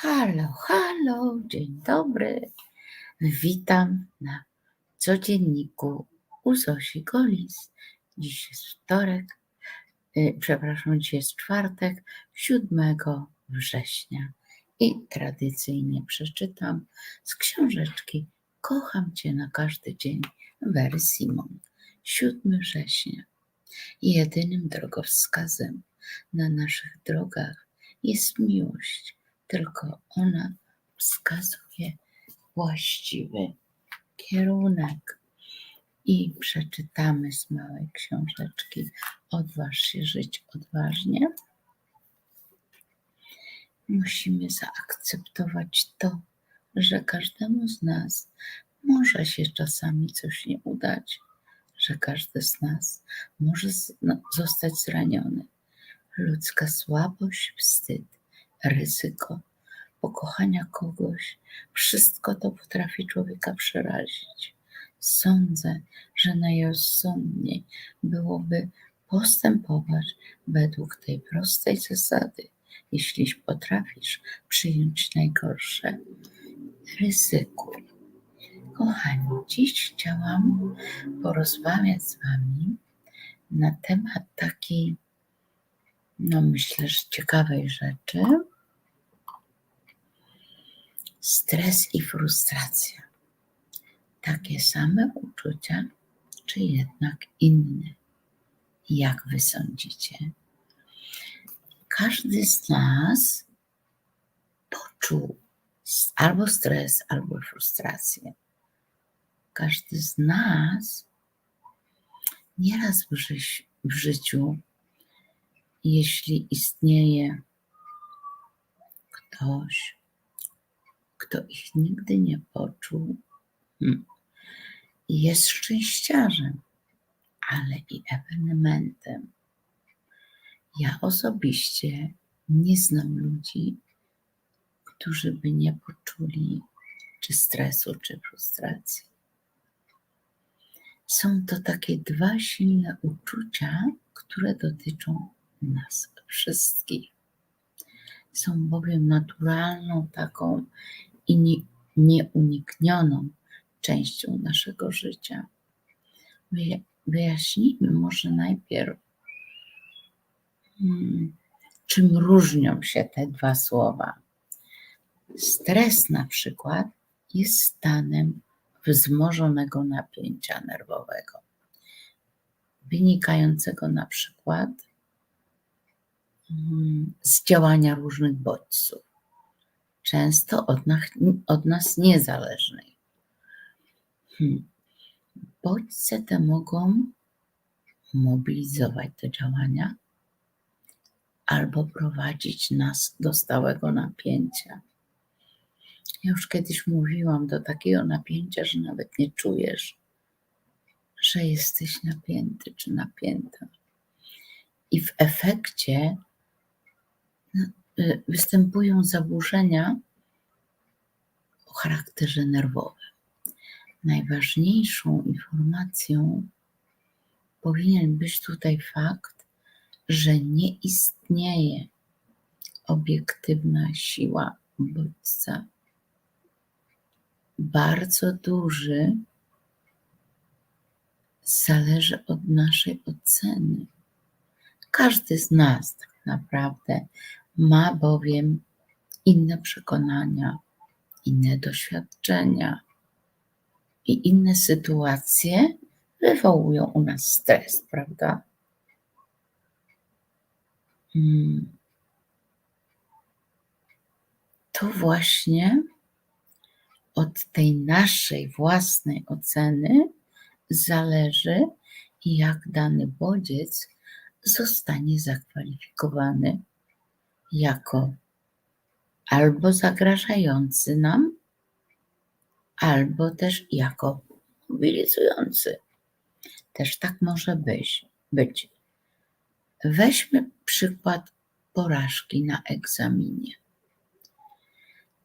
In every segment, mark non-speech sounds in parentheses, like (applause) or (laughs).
Halo, halo, dzień dobry. Witam na codzienniku u Zosi Golis. Dziś jest wtorek, y, przepraszam, dziś jest czwartek, 7 września. I tradycyjnie przeczytam z książeczki Kocham Cię na każdy dzień Wery Simon. 7 września. Jedynym drogowskazem na naszych drogach jest miłość tylko ona wskazuje właściwy kierunek. I przeczytamy z małej książeczki Odważ się żyć odważnie. Musimy zaakceptować to, że każdemu z nas może się czasami coś nie udać, że każdy z nas może no, zostać zraniony. Ludzka słabość, wstyd ryzyko pokochania kogoś, wszystko to potrafi człowieka przerazić. Sądzę, że najrozsądniej byłoby postępować według tej prostej zasady. Jeśli potrafisz przyjąć najgorsze, ryzykuj. Kochani, dziś chciałam porozmawiać z Wami na temat takiej no myślę, że ciekawej rzeczy. Stres i frustracja. Takie same uczucia, czy jednak inne? Jak wy sądzicie? Każdy z nas poczuł albo stres, albo frustrację. Każdy z nas nieraz w, ży w życiu jeśli istnieje ktoś, kto ich nigdy nie poczuł, hmm, jest szczęściarzem, ale i ewenementem. Ja osobiście nie znam ludzi, którzy by nie poczuli czy stresu, czy frustracji. Są to takie dwa silne uczucia, które dotyczą nas wszystkich. Są bowiem naturalną, taką i nieuniknioną częścią naszego życia. Wyjaśnijmy może najpierw, hmm, czym różnią się te dwa słowa. Stres na przykład jest stanem wzmożonego napięcia nerwowego, wynikającego na przykład z działania różnych bodźców, często od nas, od nas niezależnej. Hmm. Bodźce te mogą mobilizować do działania albo prowadzić nas do stałego napięcia. Ja już kiedyś mówiłam do takiego napięcia, że nawet nie czujesz, że jesteś napięty czy napięta. I w efekcie występują zaburzenia o charakterze nerwowym. Najważniejszą informacją powinien być tutaj fakt, że nie istnieje obiektywna siła bodźca. Bardzo duży zależy od naszej oceny. Każdy z nas tak naprawdę ma bowiem inne przekonania, inne doświadczenia i inne sytuacje wywołują u nas stres, prawda? Hmm. To właśnie od tej naszej własnej oceny zależy, jak dany bodziec zostanie zakwalifikowany jako albo zagrażający nam, albo też jako mobilizujący. Też tak może być. być. Weźmy przykład porażki na egzaminie.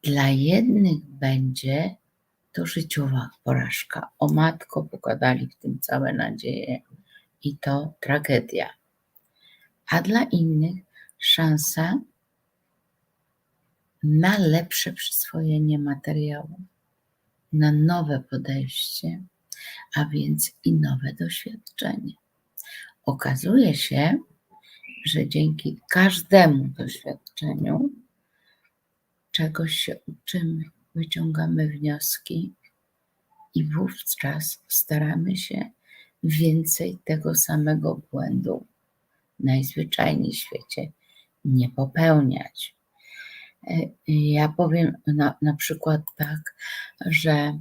Dla jednych będzie to życiowa porażka. O matko, pokładali w tym całe nadzieje i to tragedia. A dla innych szansa na lepsze przyswojenie materiału, na nowe podejście, a więc i nowe doświadczenie. Okazuje się, że dzięki każdemu doświadczeniu czegoś się uczymy, wyciągamy wnioski i wówczas staramy się więcej tego samego błędu najzwyczajniej w świecie nie popełniać. E, ja powiem na, na przykład tak, że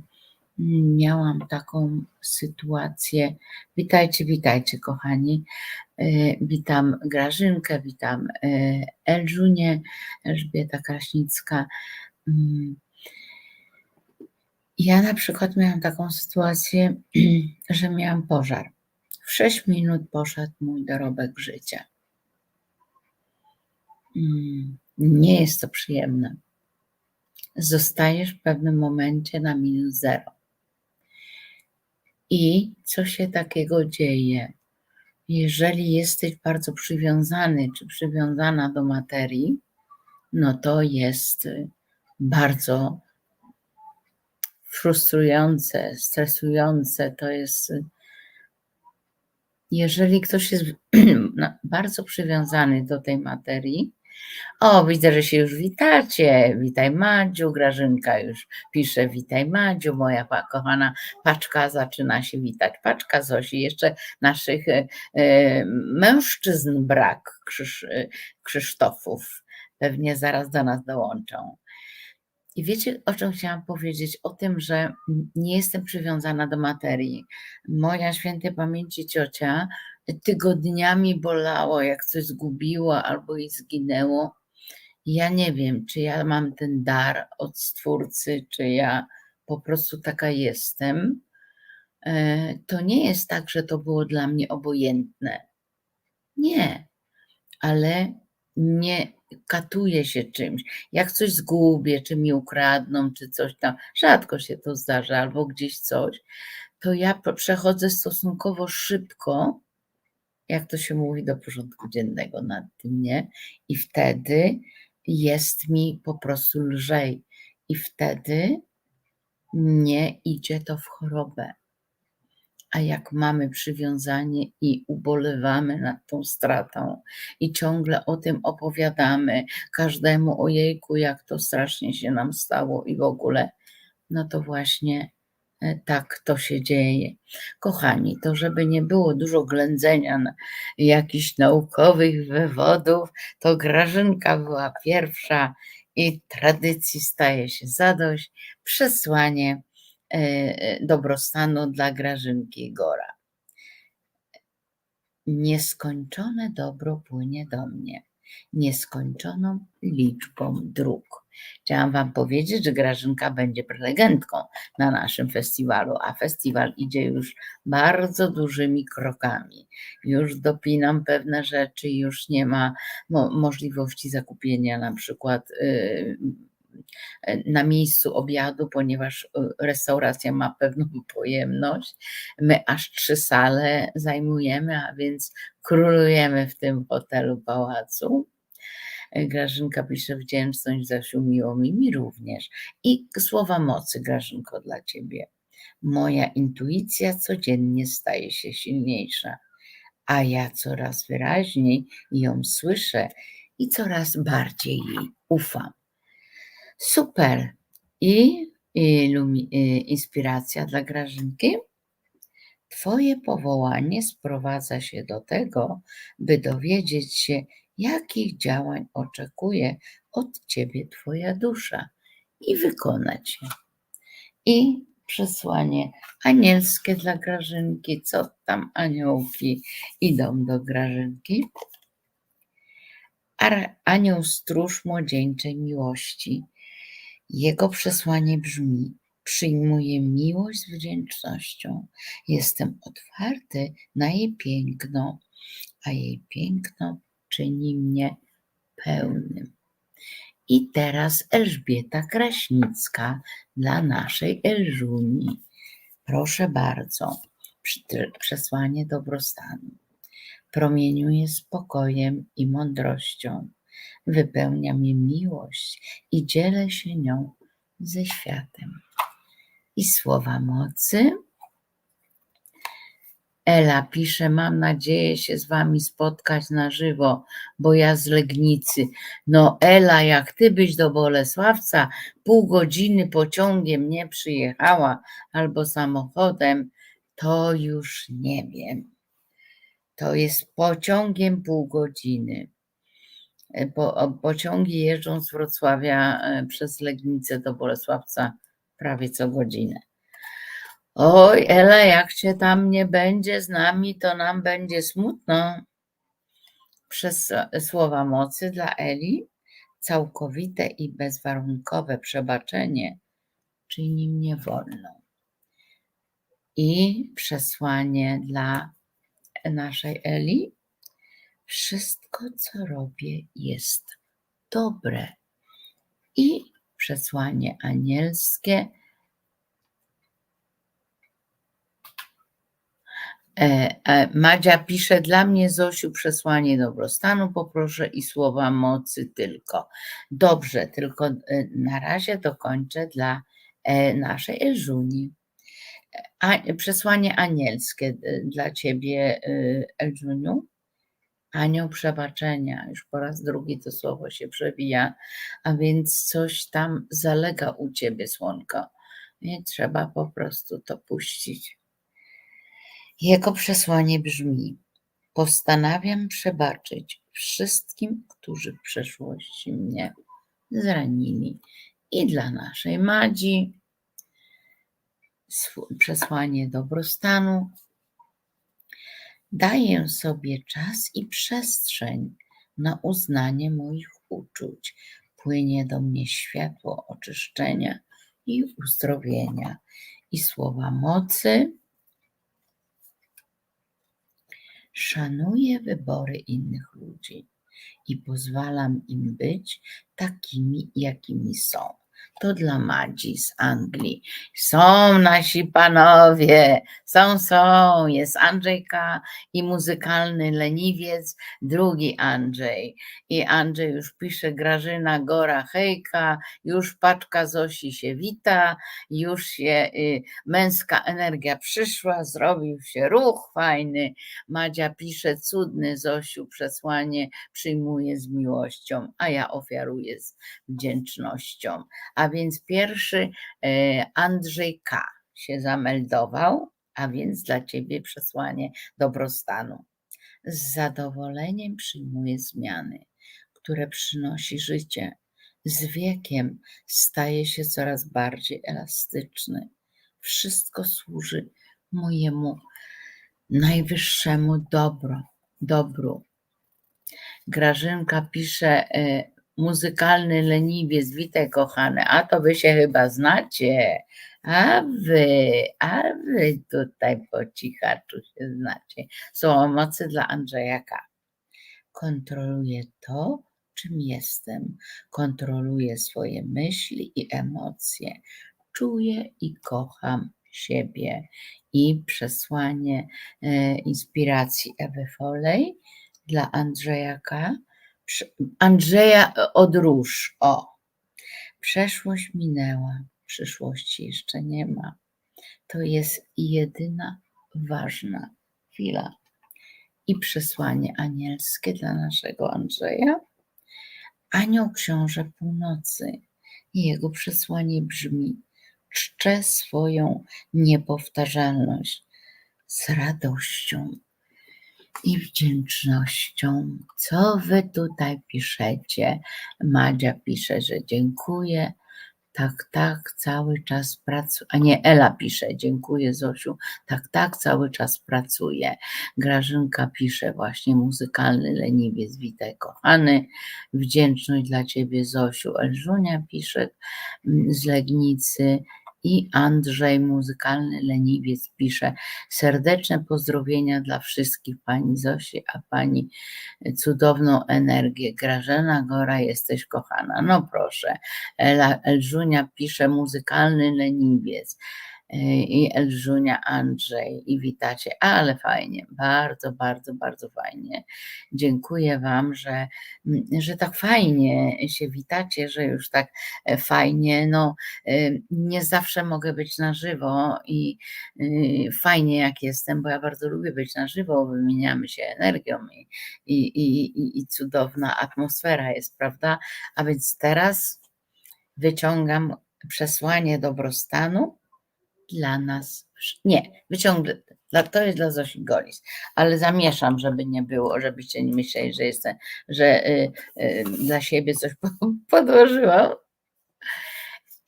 miałam taką sytuację. Witajcie, witajcie, kochani. E, witam Grażynkę, witam Elżunię, Elżbieta Kraśnicka. Mm. Ja na przykład miałam taką sytuację, (clears throat) że miałam pożar. W 6 minut poszedł mój dorobek życia. Mm. Nie jest to przyjemne. Zostajesz w pewnym momencie na minus zero. I co się takiego dzieje? Jeżeli jesteś bardzo przywiązany czy przywiązana do materii, no to jest bardzo frustrujące, stresujące. To jest, jeżeli ktoś jest (clears throat) bardzo przywiązany do tej materii, o, widzę, że się już witacie. Witaj Madziu, Grażynka już pisze, witaj Madziu, moja kochana paczka zaczyna się witać. Paczka Zosi, jeszcze naszych e, e, mężczyzn brak, Krzysz, e, Krzysztofów. Pewnie zaraz do nas dołączą. I wiecie, o czym chciałam powiedzieć? O tym, że nie jestem przywiązana do materii. Moja świętej pamięci ciocia tygodniami bolało, jak coś zgubiło albo i zginęło. Ja nie wiem, czy ja mam ten dar od Stwórcy, czy ja po prostu taka jestem. E, to nie jest tak, że to było dla mnie obojętne. Nie, ale nie katuję się czymś. Jak coś zgubię, czy mi ukradną, czy coś tam, rzadko się to zdarza, albo gdzieś coś, to ja przechodzę stosunkowo szybko jak to się mówi, do porządku dziennego nad tym, nie? I wtedy jest mi po prostu lżej. I wtedy nie idzie to w chorobę. A jak mamy przywiązanie i ubolewamy nad tą stratą i ciągle o tym opowiadamy każdemu ojejku, jak to strasznie się nam stało i w ogóle, no to właśnie tak to się dzieje. Kochani, to żeby nie było dużo ględzenia na jakichś naukowych wywodów, to Grażynka była pierwsza i tradycji staje się zadość. Przesłanie e, dobrostanu dla Grażynki Gora. Nieskończone dobro płynie do mnie nieskończoną liczbą dróg. Chciałam Wam powiedzieć, że Grażynka będzie prelegentką na naszym festiwalu, a festiwal idzie już bardzo dużymi krokami. Już dopinam pewne rzeczy, już nie ma mo możliwości zakupienia na przykład. Yy, na miejscu obiadu, ponieważ y, restauracja ma pewną pojemność. My aż trzy sale zajmujemy, a więc królujemy w tym hotelu pałacu. Grażynka pisze wdzięczność, Zasiu, miło mi, mi również. I słowa mocy, Grażynko, dla Ciebie. Moja intuicja codziennie staje się silniejsza, a ja coraz wyraźniej ją słyszę i coraz bardziej jej ufam. Super. I, i, i inspiracja dla Grażynki. Twoje powołanie sprowadza się do tego, by dowiedzieć się, jakich działań oczekuje od ciebie Twoja dusza i wykonać je. I przesłanie anielskie dla Grażynki, co tam aniołki idą do Grażynki. Anioł stróż młodzieńczej miłości. Jego przesłanie brzmi: Przyjmuję miłość z wdzięcznością. Jestem otwarty na jej piękno, a jej piękno czyni mnie pełnym. I teraz Elżbieta Kraśnicka dla naszej Elżuni. Proszę bardzo, przesłanie dobrostanu. Promieniuje spokojem i mądrością. wypełnia mnie miłość i dzielę się nią ze światem. I słowa mocy. Ela pisze, mam nadzieję się z wami spotkać na żywo, bo ja z Legnicy. No Ela, jak ty byś do Bolesławca pół godziny pociągiem nie przyjechała albo samochodem, to już nie wiem. To jest pociągiem pół godziny. Po, pociągi jeżdżą z Wrocławia e, przez Legnicę do Bolesławca prawie co godzinę. Oj, Ela, jak cię tam nie będzie z nami, to nam będzie smutno. Przez słowa mocy dla Eli całkowite i bezwarunkowe przebaczenie czyni mnie wolną. I przesłanie dla naszej Eli. Wszystko, co robię, jest dobre. I przesłanie anielskie E, e, Madzia pisze, dla mnie Zosiu przesłanie dobrostanu poproszę i słowa mocy tylko. Dobrze, tylko e, na razie dokończę dla naszej Elżuni. Przesłanie anielskie dla ciebie, Elżuniu. Anioł przebaczenia, już po raz drugi to słowo się przewija, a więc coś tam zalega u ciebie, słonko. I trzeba po prostu to puścić. Jego przesłanie brzmi: Postanawiam przebaczyć wszystkim, którzy w przeszłości mnie zranili. I dla naszej Madzi przesłanie dobrostanu. Daję sobie czas i przestrzeń na uznanie moich uczuć. Płynie do mnie światło oczyszczenia i uzdrowienia i słowa mocy Szanuję wybory innych ludzi i pozwalam im być takimi, jakimi są to dla Madzi z Anglii. Są nasi panowie, są, są. Jest Andrzejka i muzykalny leniwiec, drugi Andrzej. I Andrzej już pisze Grażyna Gora Hejka, już paczka Zosi się wita, już się y, męska energia przyszła, zrobił się ruch fajny. Madzia pisze cudny Zosiu przesłanie przyjmuje z miłością, a ja ofiaruję z wdzięcznością. A więc pierwszy e, Andrzej K. się zameldował, a więc dla Ciebie przesłanie dobrostanu. Z zadowoleniem przyjmuję zmiany, które przynosi życie. Z wiekiem staje się coraz bardziej elastyczny. Wszystko służy mojemu najwyższemu dobro, dobru. Grażynka pisze, e, muzykalny leniwiec, witaj kochane, a to wy się chyba znacie, a wy, a wy tutaj po cichaczu się znacie. Są mocy dla Andrzejaka. Kontroluję to, czym jestem. Kontroluję swoje myśli i emocje. Czuję i kocham siebie. I przesłanie e, inspiracji Ewy Folej dla Andrzejaka Andrzeja Odróż. O, przeszłość minęła, przyszłości jeszcze nie ma. To jest jedyna ważna chwila. I przesłanie anielskie dla naszego Andrzeja. Anioł Książę Północy. Jego przesłanie brzmi: czczę swoją niepowtarzalność z radością i wdzięcznością. Co wy tutaj piszecie? Madzia pisze, że dziękuję. Tak, tak, cały czas pracuję. A nie, Ela pisze, dziękuję Zosiu. Tak, tak, cały czas pracuję. Grażynka pisze właśnie, muzykalny leniwiec, witaj kochany. Wdzięczność dla ciebie Zosiu. Elżunia pisze mm, z Legnicy. I Andrzej, muzykalny leniwiec, pisze serdeczne pozdrowienia dla wszystkich pani Zosi, a pani cudowną energię. Grażena Gora, jesteś kochana. No proszę. Elżunia pisze muzykalny leniwiec. I Elżunia, Andrzej i witacie, ale fajnie, bardzo, bardzo, bardzo fajnie. Dziękuję Wam, że, że tak fajnie się witacie, że już tak e, fajnie, no nie zawsze mogę być na żywo i y, fajnie jak jestem, bo ja bardzo lubię być na żywo, wymieniamy się energią i, i, i, i cudowna atmosfera jest, prawda? A więc teraz wyciągam przesłanie dobrostanu dla nas. Nie, wyciągnę. To jest dla Zosi Golis, ale zamieszam, żeby nie było, żebyście nie myśleli, że jestem, że y, y, dla siebie coś (laughs) podłożyłam.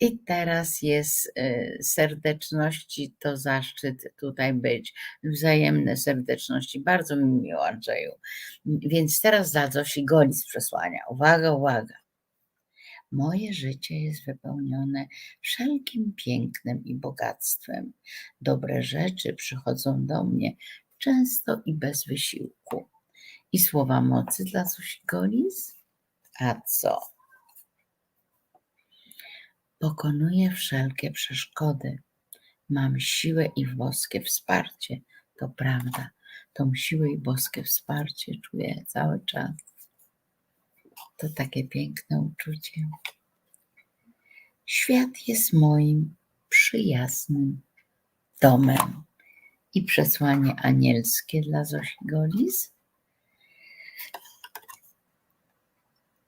I teraz jest y, serdeczności, to zaszczyt tutaj być, wzajemne serdeczności. Bardzo mi miło, Andrzeju. Więc teraz dla Zosi Golis przesłania. Uwaga, uwaga. Moje życie jest wypełnione wszelkim pięknem i bogactwem. Dobre rzeczy przychodzą do mnie często i bez wysiłku. I słowa mocy dla Zusi Golis? A co? Pokonuję wszelkie przeszkody. Mam siłę i boskie wsparcie. To prawda. Tą siłę i boskie wsparcie czuję cały czas. To takie piękne uczucie. Świat jest moim przyjaznym domem. I przesłanie anielskie dla Zosi Golis.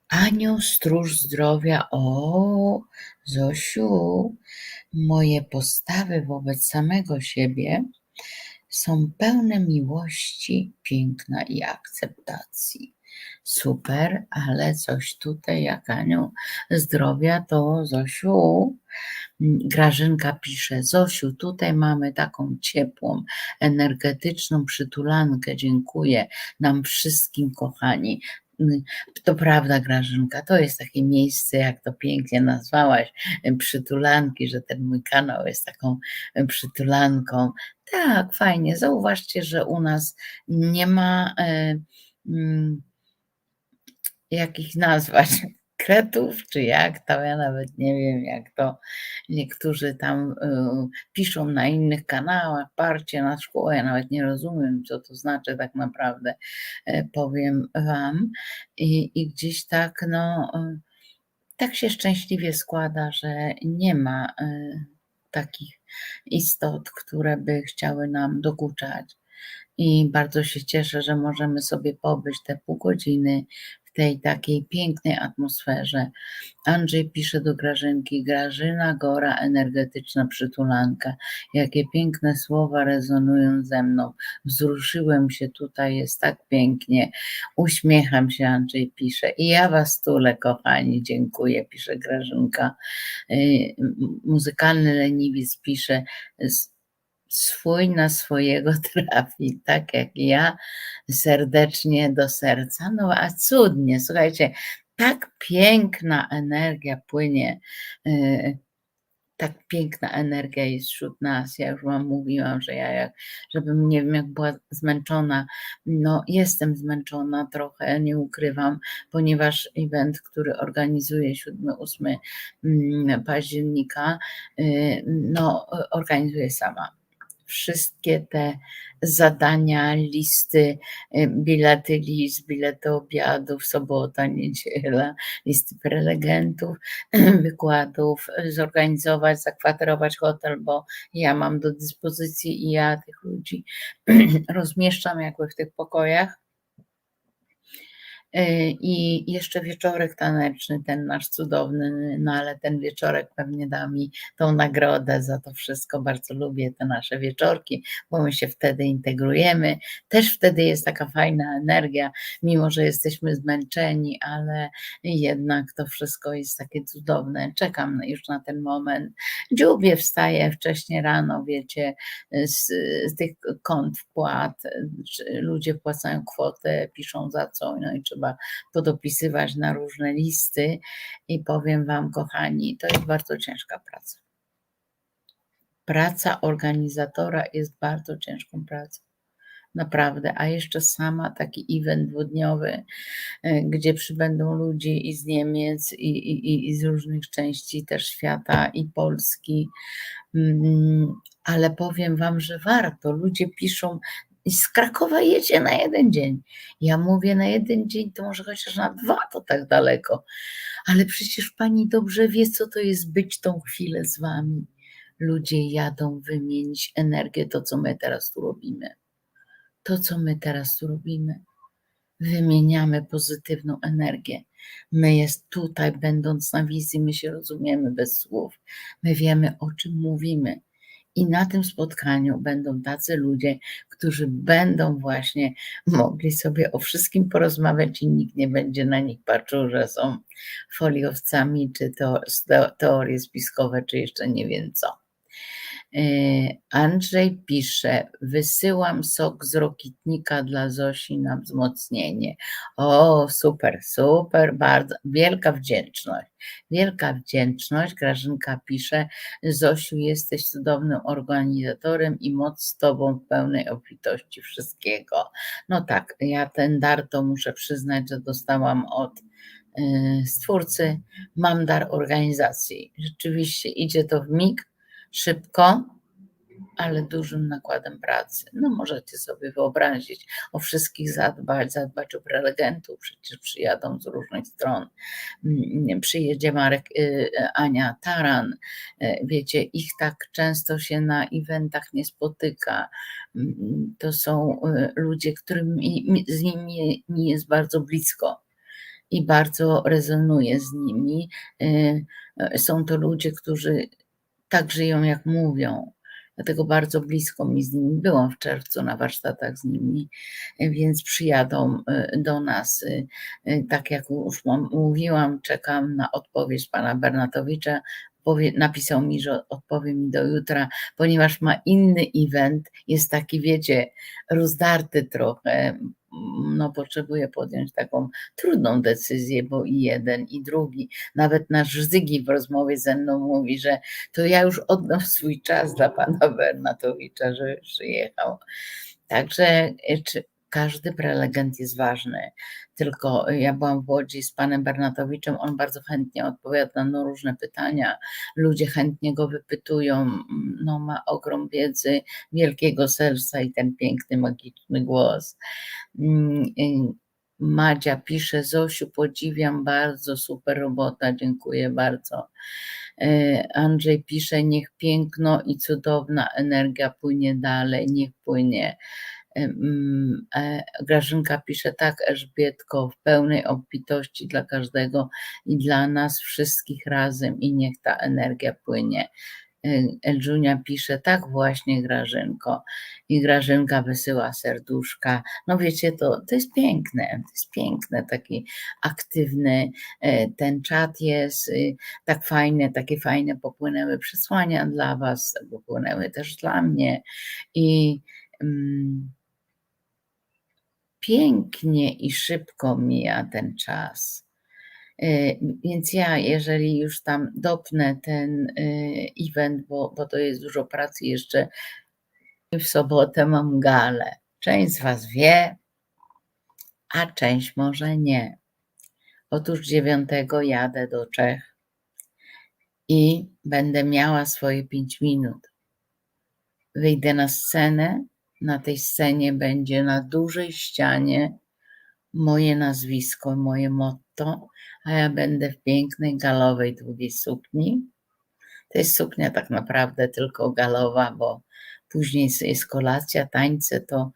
Anioł stróż zdrowia. O, Zosiu, moje postawy wobec samego siebie są pełne miłości, piękna i akceptacji super, ale coś tutaj, jak Aniu zdrowia, to Zosiu, Grażynka pisze, Zosiu, tutaj mamy taką ciepłą, energetyczną przytulankę, dziękuję nam wszystkim, kochani. To prawda, Grażynka, to jest takie miejsce, jak to pięknie nazwałaś, przytulanki, że ten mój kanał jest taką przytulanką. Tak, fajnie. Zauważcie, że u nas nie ma. Y, jak ich nazwać, (laughs) kretów, czy jak to, ja nawet nie wiem, jak to niektórzy tam y, piszą na innych kanałach, parcie na szkołę, ja nawet nie rozumiem, co to znaczy tak naprawdę, y, powiem Wam. I, i gdzieś tak, no, y, tak się szczęśliwie składa, że nie ma y, takich istot, które by chciały nam dokuczać. I bardzo się cieszę, że możemy sobie pobyć te pół godziny tej takiej pięknej atmosferze. Andrzej pisze do Grażynki, Grażyna Gora, energetyczna przytulanka. Jakie piękne słowa rezonują ze mną. Wzruszyłem się tutaj, jest tak pięknie. Uśmiecham się, Andrzej pisze. I ja was tule, kochani, dziękuję, pisze Grażynka. Y, muzykalny leniwiec pisze, swój na swojego (laughs) trafi, tak jak ja, serdecznie do serca. No a cudnie, słuchajcie, tak piękna energia płynie, y, tak piękna energia jest wśród nas. Ja już wam mówiłam, że ja jak, żebym nie wiem, jak była zmęczona, no jestem zmęczona trochę, nie ukrywam, ponieważ event, który organizuję 7-8 mm, października, y, no organizuję sama wszystkie te zadania, listy, y, bilety list, bilety obiadów, sobota, niedziela, listy prelegentów, (clears throat) wykładów, zorganizować, zakwaterować hotel, bo ja mam do dyspozycji i ja tych ludzi (clears throat) rozmieszczam jakby w tych pokojach I jeszcze wieczorek taneczny, ten nasz cudowny, no ale ten wieczorek pewnie da mi tą nagrodę za to wszystko. Bardzo lubię te nasze wieczorki, bo my się wtedy integrujemy. Też wtedy jest taka fajna energia, mimo że jesteśmy zmęczeni, ale jednak to wszystko jest takie cudowne. Czekam już na ten moment. Dziubie wstaję wcześnie rano, wiecie, z, z tych kont wpłat. Ludzie wpłacają kwotę, piszą za co, no i trzeba trzeba na różne listy i powiem Wam, kochani, to jest bardzo ciężka praca. Praca organizatora jest bardzo ciężką pracą. naprawdę, a jeszcze sama taki event dwudniowy, e, gdzie przybędą ludzie i z Niemiec, i, i, i z różnych części też świata, i Polski. Mm, ale powiem Wam, że warto. Ludzie piszą, z Krakowa jedzie na jeden dzień. Ja mówię na jeden dzień, to może chociaż na dwa, to tak daleko. Ale przecież pani dobrze wie, co to jest być tą chwilę z wami. Ludzie jadą wymienić energię, to co my teraz tu robimy. To, co my teraz tu robimy. Wymieniamy pozytywną energię. My jest tutaj, będąc na wizji, my się rozumiemy bez słów. My wiemy, o czym mówimy. I na tym spotkaniu będą tacy ludzie, którzy będą właśnie mogli sobie o wszystkim porozmawiać i nikt nie będzie na nich patrzył, że są foliowcami, czy to teorie spiskowe, czy jeszcze nie wiem co. E, Andrzej pisze, wysyłam sok z rokitnika dla Zosi na wzmocnienie. O, super, super, bardzo, wielka wdzięczność. Wielka wdzięczność. Grażynka pisze, Zosiu, jesteś cudownym organizatorem i moc z Tobą w pełnej obfitości wszystkiego. No tak, ja ten dar to muszę przyznać, że dostałam od e, stwórcy. Mam dar organizacji. Rzeczywiście idzie to w mig szybko, ale dużym nakładem pracy. No możecie sobie wyobrazić, o wszystkich zadbać, zadbać o prelegentów, przecież przyjadą z różnych stron. Mm, przyjedzie Marek, y, Ania Taran, y, wiecie, ich tak często się na eventach nie spotyka. Mm, to są y, ludzie, którym z nimi mi jest bardzo blisko i bardzo rezonuje z nimi. Są to ludzie, którzy tak żyją, jak mówią. Dlatego bardzo blisko mi z nimi byłam w czerwcu na warsztatach z nimi, więc przyjadą y, do nas. Y, y, tak jak już mówiłam, czekam na odpowiedź pana Bernatowicza. Napisał mi, że odpowie mi do jutra, ponieważ ma inny event, jest taki, wiecie, rozdarty trochę, no, potrzebuje podjąć taką trudną decyzję, bo i jeden, i drugi, nawet nasz Zygi w rozmowie ze mną mówi, że to ja już oddam swój czas dla pana Bernatowicza, że przyjechał. Także e, czy każdy prelegent jest ważny. Tylko ja byłam w Łodzi z panem Bernatowiczem, on bardzo chętnie odpowiada na różne pytania, ludzie chętnie go wypytują, no ma ogrom wiedzy, wielkiego serca i ten piękny, magiczny głos. Mm, Madzia pisze, Zosiu, podziwiam bardzo, super robota, dziękuję bardzo. E, Andrzej pisze, niech piękno i cudowna energia płynie dalej, niech płynie. E, Grażynka pisze tak, Elżbietko, w pełnej obfitości dla każdego i dla nas wszystkich razem i niech ta energia płynie. Elżunia pisze, tak właśnie Grażynko i Grażynka wysyła serduszka. No wiecie, to, to jest piękne, to jest piękne, taki aktywny e, ten czat jest, y, tak fajne, takie fajne popłynęły przesłania dla was, popłynęły też dla mnie i um, pięknie i szybko mija ten czas. E, więc ja, jeżeli już tam dopnę ten e, event, bo, bo to jest dużo pracy, jeszcze w sobotę mam galę. Część z Was wie, a część może nie. Otóż dziewiątego jadę do Czech i będę miała swoje pięć minut. Wyjdę na scenę na tej scenie będzie na dużej ścianie moje nazwisko, moje motto, a ja będę w pięknej galowej długiej sukni. To jest suknia tak naprawdę tylko galowa, bo później jest kolacja, tańce, to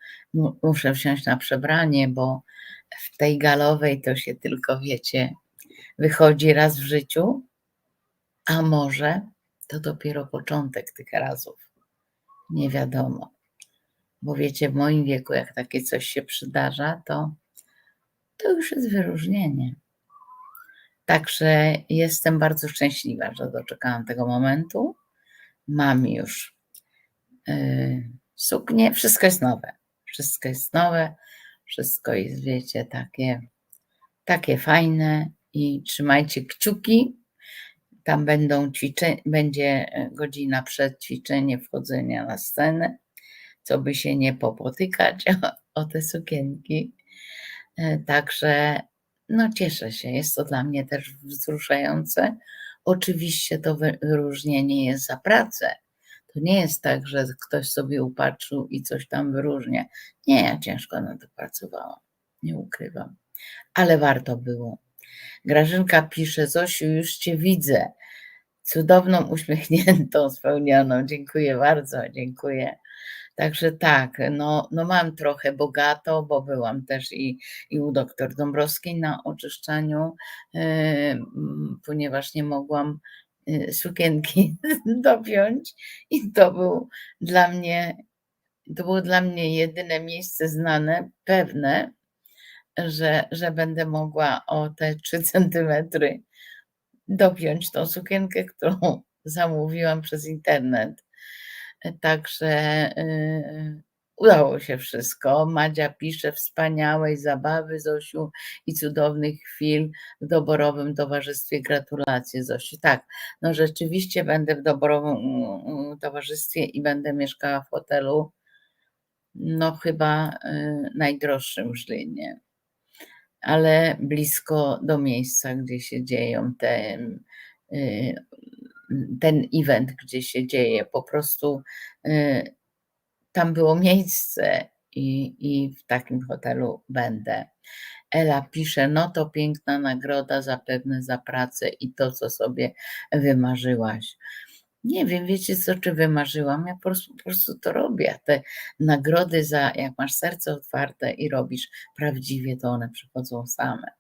muszę wsiąść na przebranie, bo w tej galowej to się tylko, wiecie, wychodzi raz w życiu, a może to dopiero początek tych razów. Nie wiadomo. Bo wiecie, w moim wieku, jak takie coś się przydarza, to, to już jest wyróżnienie. Także jestem bardzo szczęśliwa, że doczekałam tego momentu. Mam już yy, suknię, wszystko jest nowe. Wszystko jest nowe, wszystko jest, wiecie, takie, takie fajne i trzymajcie kciuki. Tam będą ćwiczenia, będzie godzina przed ćwiczeniem wchodzenia na scenę co by się nie popotykać (laughs) o, o te sukienki. E, Także no cieszę się, jest to dla mnie też wzruszające. Oczywiście to wy- wyróżnienie jest za pracę. To nie jest tak, że ktoś sobie upatrzył i coś tam wyróżnia. Nie, ja ciężko na to pracowałam, nie ukrywam. Ale warto było. Grażynka pisze, Zosiu, już Cię widzę. Cudowną, uśmiechniętą, spełnioną. Dziękuję bardzo, dziękuję. Także tak, no, no mam trochę bogato, bo byłam też i, i u doktor Dąbrowskiej na oczyszczaniu, yy, ponieważ nie mogłam yy, sukienki (laughs) dopiąć i to był dla mnie, to było dla mnie jedyne miejsce znane, pewne, że, że będę mogła o te 3 centymetry dopiąć tą sukienkę, którą (laughs) zamówiłam przez internet. Także yy, udało się wszystko. Madzia pisze wspaniałej zabawy Zosiu i cudownych chwil w doborowym towarzystwie. Gratulacje Zosiu. Tak, no rzeczywiście będę w doborowym mm, towarzystwie i będę mieszkała w hotelu, no chyba yy, najdroższym w Żlinie ale blisko do miejsca, gdzie się dzieją te, y, ten event, gdzie się dzieje. Po prostu y, tam było miejsce i, i w takim hotelu będę. Ela pisze, no to piękna nagroda zapewne za pracę i to, co sobie wymarzyłaś. Nie wiem, wiecie co, czy wymarzyłam, ja po prostu, po prostu to robię. Te nagrody za, jak masz serce otwarte i robisz prawdziwie, to one przychodzą same.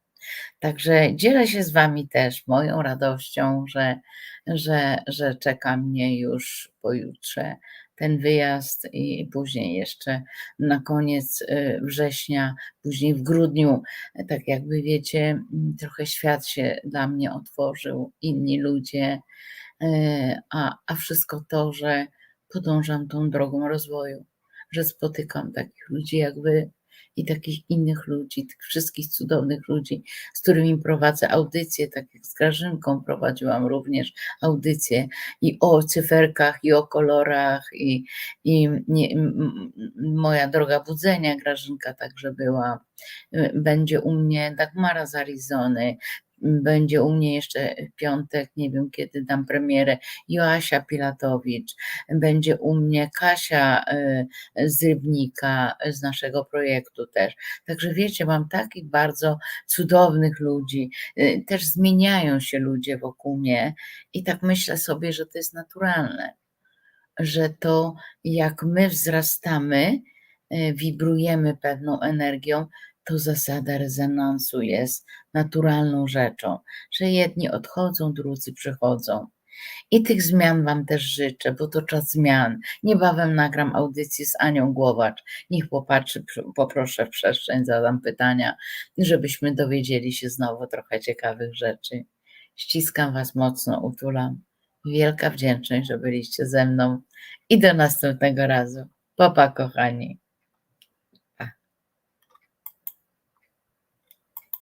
Także dzielę się z Wami też moją radością, że, że, że czeka mnie już pojutrze ten wyjazd i później jeszcze na koniec y, września, później w grudniu, tak jakby wiecie, trochę świat się dla mnie otworzył, inni ludzie, e, a, a wszystko to, że podążam tą drogą rozwoju, że spotykam takich ludzi jak Wy i takich innych ludzi, tych wszystkich cudownych ludzi, z którymi prowadzę audycje, tak jak z Grażynką prowadziłam również audycje i o cyferkach, i o kolorach, i, i nie, moja droga budzenia, Grażynka także była. Y, Będzie u mnie Dagmara z Arizony, będzie u mnie jeszcze piątek, nie wiem kiedy dam premierę, Joasia Pilatowicz, będzie u mnie Kasia y, z Rybnika, z naszego projektu też. Także wiecie, mam takich bardzo cudownych ludzi, y, też zmieniają się ludzie wokół mnie i tak myślę sobie, że to jest naturalne, że to jak my wzrastamy, y, wibrujemy pewną energią, to zasada rezonansu jest naturalną rzeczą, że jedni odchodzą, drudzy przychodzą. I tych zmian Wam też życzę, bo to czas zmian. Niebawem nagram audycję z Anią Głowacz. Niech popatrzy, poproszę w przestrzeń, zadam pytania, żebyśmy dowiedzieli się znowu trochę ciekawych rzeczy. Ściskam Was mocno, utulam. Wielka wdzięczność, że byliście ze mną i do następnego razu. Papa, kochani.